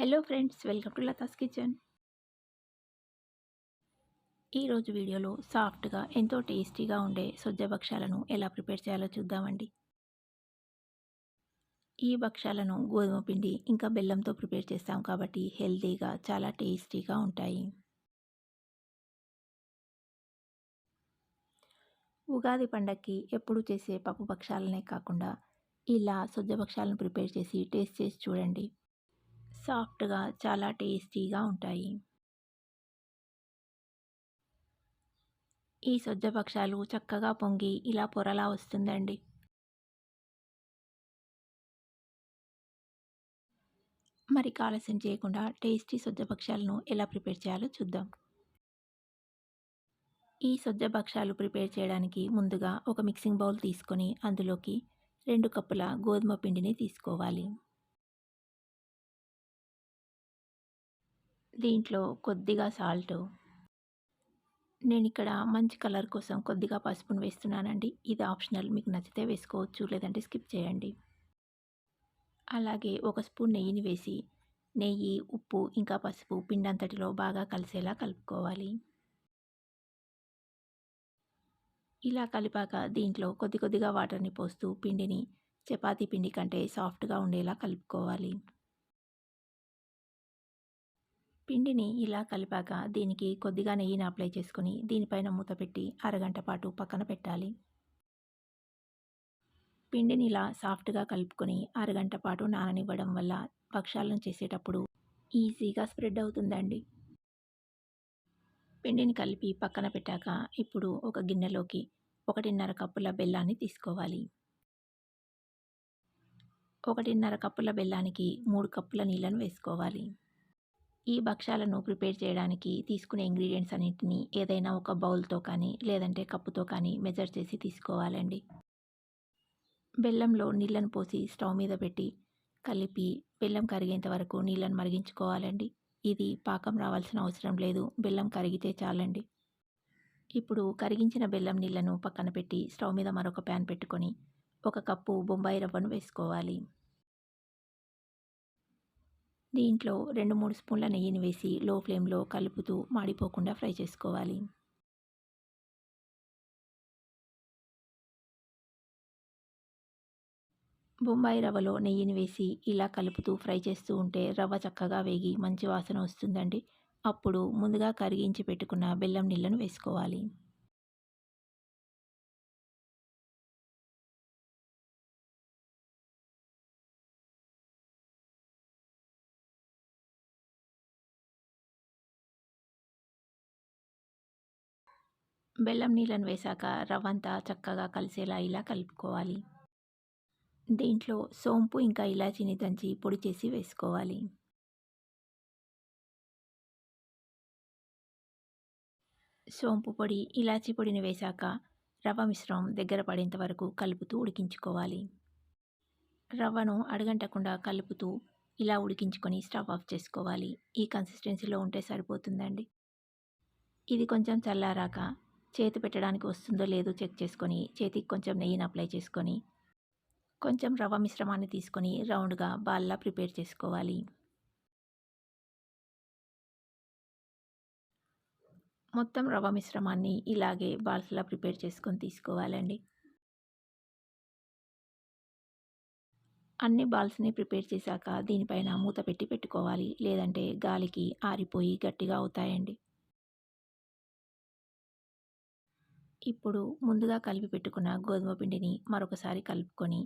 Hello friends welcome to Latha's kitchen. ఈరోజు వీడియోలో సాఫ్ట్గా ఎంతో టేస్టీగా ఉండే సొజ్జ భక్షాలను ఎలా ప్రిపేర్ చేయాలో చూద్దామండి. ఈ భక్షాలను గోధుమ పిండి ఇంకా బెల్లంతో ప్రిపేర్ చేస్తాం కాబట్టి హెల్తీగా చాలా టేస్టీగా ఉంటాయి. ఉగాది పండక్కి ఎప్పుడు చేసే పప్పు భక్షాలనే కాకుండా ఇలా సొజ్జ భక్షాలను ప్రిపేర్ చేసి టేస్ట్ చేసి చూడండి. సాఫ్ట్గా చాలా టేస్టీగా ఉంటాయి. ఈ సజ్జ పక్షాలు చక్కగా పొంగి ఇలా పొరలా వస్తుందండి. మరి ఆలస్యం చేయకుండా టేస్టీ సజ్జ భక్షాలను ఎలా ప్రిపేర్ చేయాలో చూద్దాం. ఈ సజ్జ భక్షాలు ప్రిపేర్ చేయడానికి ముందుగా ఒక మిక్సింగ్ బౌల్ తీసుకొని అందులోకి రెండు కప్పుల గోధుమ పిండిని తీసుకోవాలి. దీంట్లో కొద్దిగా సాల్ట్. నేను ఇక్కడ మంచి కలర్ కోసం కొద్దిగా పసుపును వేస్తున్నానండి. ఇది ఆప్షనల్ మీకు నచ్చితే వేసుకోవచ్చు లేదంటే స్కిప్ చేయండి. అలాగే ఒక స్పూన్ నెయ్యిని వేసి నెయ్యి ఉప్పు ఇంకా పసుపు పిండంతటిలో బాగా కలిసేలా కలుపుకోవాలి. ఇలా కలిపాక దీంట్లో కొద్ది కొద్దిగా వాటర్ని పోస్తూ పిండిని చపాతీ పిండి కంటే సాఫ్ట్గా ఉండేలా కలుపుకోవాలి. పిండిని ఇలా కలిపాక దీనికి కొద్దిగా నెయ్యిని అప్లై చేసుకొని దీనిపైన మూత పెట్టి అరగంట పాటు పక్కన పెట్టాలి. పిండిని ఇలా సాఫ్ట్గా కలుపుకొని అరగంట పాటు నాననివ్వడం వల్ల భక్షాలను చేసేటప్పుడు ఈజీగా స్ప్రెడ్ అవుతుందండి. పిండిని కలిపి పక్కన పెట్టాక ఇప్పుడు ఒక గిన్నెలోకి ఒకటిన్నర కప్పుల బెల్లాన్ని తీసుకోవాలి. ఒకటిన్నర కప్పుల బెల్లానికి మూడు కప్పుల నీళ్ళను వేసుకోవాలి. ఈ భక్ష్యాలను ప్రిపేర్ చేయడానికి తీసుకునే ఇంగ్రీడియంట్స్ అన్నింటినీ ఏదైనా ఒక బౌల్తో కానీ లేదంటే కప్పుతో కానీ మెజర్ చేసి తీసుకోవాలండి. బెల్లంలో నీళ్ళను పోసి స్టవ్ మీద పెట్టి కలిపి బెల్లం కరిగేంత వరకు నీళ్ళను మరిగించుకోవాలండి. ఇది పాకం రావాల్సిన అవసరం లేదు బెల్లం కరిగితే చాలండి. ఇప్పుడు కరిగించిన బెల్లం నీళ్ళను పక్కన పెట్టి స్టవ్ మీద మరొక ప్యాన్ పెట్టుకొని ఒక కప్పు బొంబాయి రవ్వను వేసుకోవాలి. దీంట్లో రెండు మూడు స్పూన్ల నెయ్యిని వేసి లో ఫ్లేమ్లో కలుపుతూ మాడిపోకుండా ఫ్రై చేసుకోవాలి. బొంబాయి రవ్వలో నెయ్యిని వేసి ఇలా కలుపుతూ ఫ్రై చేస్తూ ఉంటే రవ్వ చక్కగా వేగి మంచి వాసన వస్తుందండి. అప్పుడు ముందుగా కరిగించి పెట్టుకున్న బెల్లం నీళ్ళను వేసుకోవాలి. బెల్లం నీళ్ళను వేశాక రవ్వంతా చక్కగా కలిసేలా ఇలా కలుపుకోవాలి. దీంట్లో సోంపు ఇంకా ఇలాచీని దంచి పొడి చేసి వేసుకోవాలి. సోంపు పొడి ఇలాచీ పొడిని వేశాక రవ్వ మిశ్రమం దగ్గర పడేంత వరకు కలుపుతూ ఉడికించుకోవాలి. రవ్వను అడగంటకుండా కలుపుతూ ఇలా ఉడికించుకొని స్టవ్ ఆఫ్ చేసుకోవాలి. ఈ కన్సిస్టెన్సీలో ఉంటే సరిపోతుందండి. ఇది కొంచెం చల్లారాక చేతి పెట్టడానికి వస్తుందో లేదో చెక్ చేసుకొని చేతికి కొంచెం నెయ్యిని అప్లై చేసుకొని కొంచెం రవ్వ మిశ్రమాన్ని తీసుకొని రౌండ్గా బాల్లా ప్రిపేర్ చేసుకోవాలి. మొత్తం రవ్వ మిశ్రమాన్ని ఇలాగే బాల్స్లా ప్రిపేర్ చేసుకొని తీసుకోవాలండి. అన్ని బాల్స్ని ప్రిపేర్ చేశాక దీనిపైన మూత పెట్టి పెట్టుకోవాలి. లేదంటే గాలికి ఆరిపోయి గట్టిగా అవుతాయండి. ఇప్పుడు ముందుగా కలిపి పెట్టుకున్న గోధుమ పిండిని మరొకసారి కలుపుకొని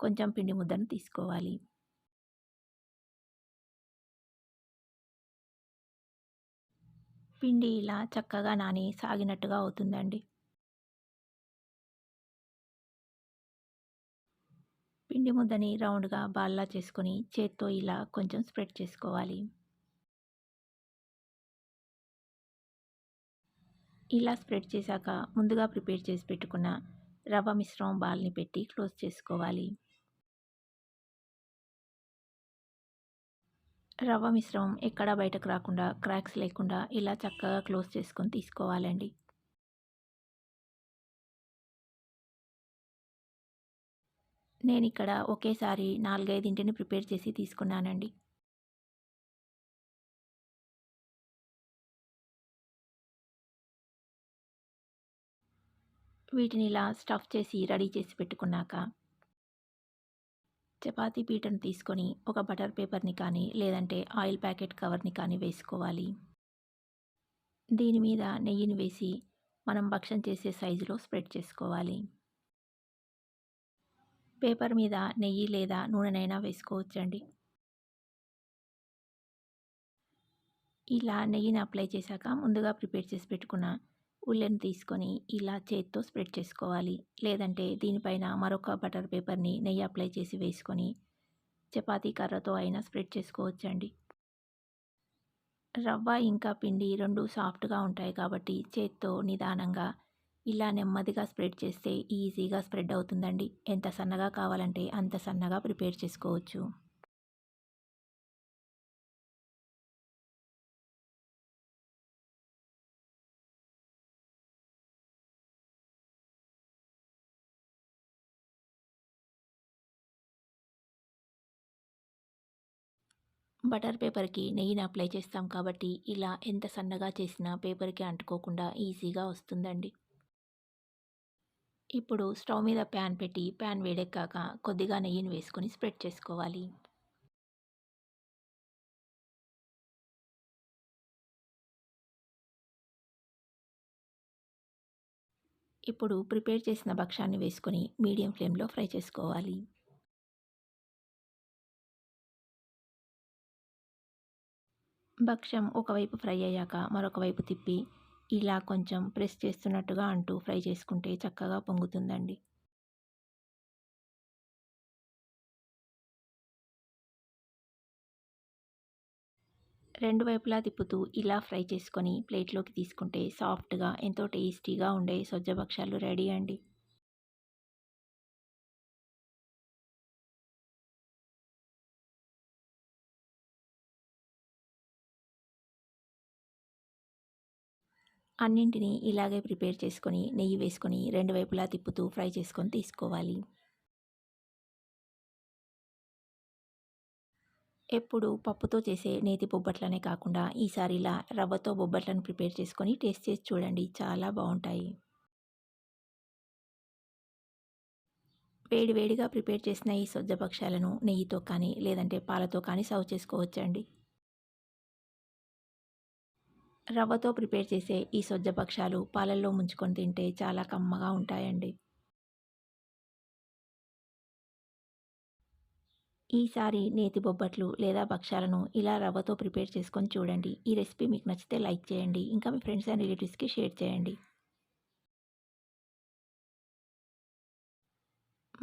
కొంచెం పిండి ముద్దను తీసుకోవాలి. పిండి ఇలా చక్కగా నాని సాగినట్టుగా అవుతుందండి. పిండి ముద్దని రౌండ్గా బాల్లా చేసుకొని చేత్తో ఇలా కొంచెం స్ప్రెడ్ చేసుకోవాలి. ఇలా స్ప్రెడ్ చేశాక ముందుగా ప్రిపేర్ చేసి పెట్టుకున్న రవ్వ మిశ్రమం బాల్ని పెట్టి క్లోజ్ చేసుకోవాలి. రవ్వ మిశ్రమం ఎక్కడా బయటకు రాకుండా క్రాక్స్ లేకుండా ఇలా చక్కగా క్లోజ్ చేసుకొని తీసుకోవాలండి. నేను ఇక్కడ ఒకేసారి నాలుగైదింటిని ప్రిపేర్ చేసి తీసుకున్నానండి. వీటిని ఇలా స్టఫ్ చేసి రెడీ చేసి పెట్టుకున్నాక చపాతీ పీటను తీసుకొని ఒక బటర్ పేపర్ని కానీ లేదంటే ఆయిల్ ప్యాకెట్ కవర్ని కానీ వేసుకోవాలి. దీని మీద నెయ్యిని వేసి మనం భక్షం చేసే సైజులో స్ప్రెడ్ చేసుకోవాలి. పేపర్ మీద నెయ్యి లేదా నూనెనైనా వేసుకోవచ్చండి. ఇలా నెయ్యిని అప్లై చేశాక ముందుగా ప్రిపేర్ చేసి పెట్టుకున్న ఉల్లెని తీసుకొని ఇలా చేత్తో స్ప్రెడ్ చేసుకోవాలి. లేదంటే దీనిపైన మరొక బటర్ పేపర్ని నెయ్యి అప్లై చేసి వేసుకొని చపాతీ కర్రతో అయినా స్ప్రెడ్ చేసుకోవచ్చండి. రవ్వ ఇంకా పిండి రెండు సాఫ్ట్గా ఉంటాయి కాబట్టి చేత్తో నిదానంగా ఇలా నెమ్మదిగా స్ప్రెడ్ చేస్తే ఈజీగా స్ప్రెడ్ అవుతుందండి. ఎంత సన్నగా కావాలంటే అంత సన్నగా ప్రిపేర్ చేసుకోవచ్చు. బటర్ పేపర్కి నెయ్యిని అప్లై చేస్తాం కాబట్టి ఇలా ఎంత సన్నగా చేసినా పేపర్కి అంటుకోకుండా ఈజీగా వస్తుందండి. ఇప్పుడు స్టవ్ మీద ప్యాన్ పెట్టి ప్యాన్ వేడెక్కాక కొద్దిగా నెయ్యిని వేసుకొని స్ప్రెడ్ చేసుకోవాలి. ఇప్పుడు ప్రిపేర్ చేసిన భక్ష్యాన్ని వేసుకొని మీడియం ఫ్లేమ్లో ఫ్రై చేసుకోవాలి. భక్ష్యం ఒకవైపు ఫ్రై అయ్యాక మరొక వైపు తిప్పి ఇలా కొంచెం ప్రెస్ చేస్తున్నట్టుగా అంటూ ఫ్రై చేసుకుంటే చక్కగా పొంగుతుందండి. రెండు వైపులా తిప్పుతూ ఇలా ఫ్రై చేసుకొని ప్లేట్లోకి తీసుకుంటే సాఫ్ట్గా ఎంతో టేస్టీగా ఉండే సొజ్జ భక్షాలు రెడీ అండి. అన్నింటినీ ఇలాగే ప్రిపేర్ చేసుకొని నెయ్యి వేసుకొని రెండు వైపులా తిప్పుతూ ఫ్రై చేసుకొని తీసుకోవాలి. ఎప్పుడు పప్పుతో చేసే నేతి బొబ్బట్లనే కాకుండా ఈసారి ఇలా రవ్వతో బొబ్బట్లను ప్రిపేర్ చేసుకొని టేస్ట్ చేసి చూడండి. చాలా బాగుంటాయి. వేడి వేడిగా ప్రిపేర్ చేసిన ఈ సొజ్జపక్షాలను నెయ్యితో కానీ లేదంటే పాలతో కానీ సర్వ్ చేసుకోవచ్చండి. రవ్వతో ప్రిపేర్ చేసే ఈ సొజ్జపక్షాలు పాలల్లో ముంచుకొని తింటే చాలా కమ్మగా ఉంటాయండి. ఈసారి నేతి బొబ్బట్లు లేదా భక్షాలను ఇలా రవ్వతో ప్రిపేర్ చేసుకొని చూడండి. ఈ రెసిపీ మీకు నచ్చితే లైక్ చేయండి. ఇంకా మీ ఫ్రెండ్స్ అండ్ రిలేటివ్స్కి షేర్ చేయండి.